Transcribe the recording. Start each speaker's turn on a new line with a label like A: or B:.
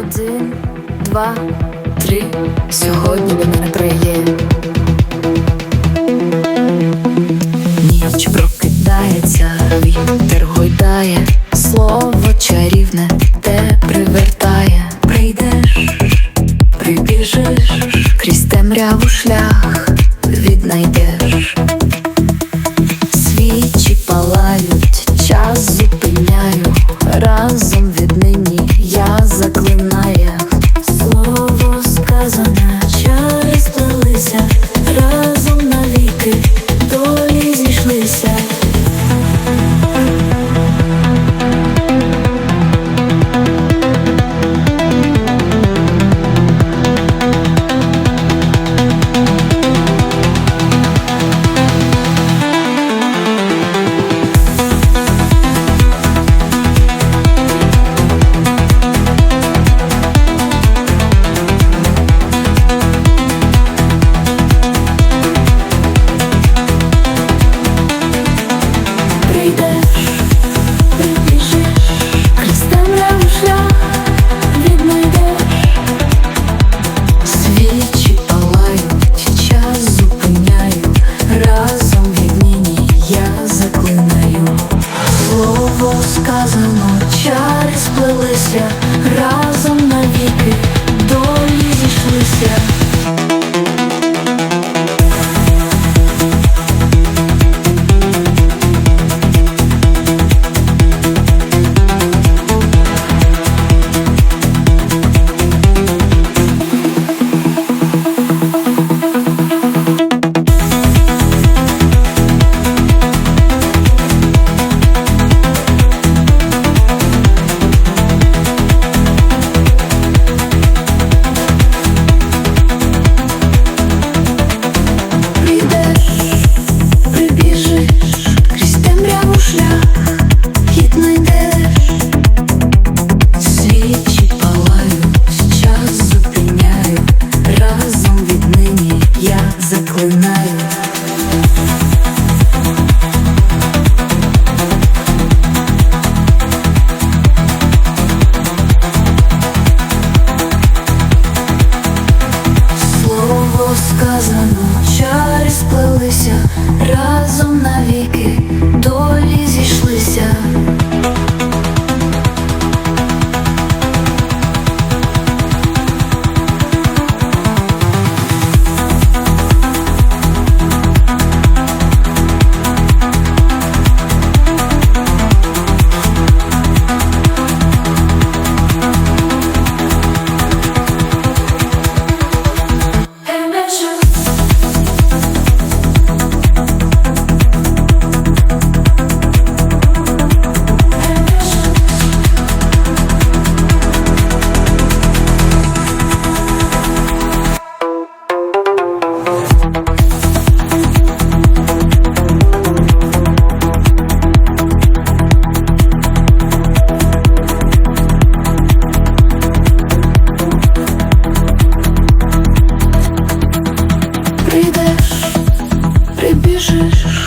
A: Один, два, три. Сьогодні мене троє. Ніч прокидається, вітер гойдає, слово чарівне те привертає. Прийдеш, прибіжиш, крізь темряву шлях віднайдеш. плелися разом навіки до. special.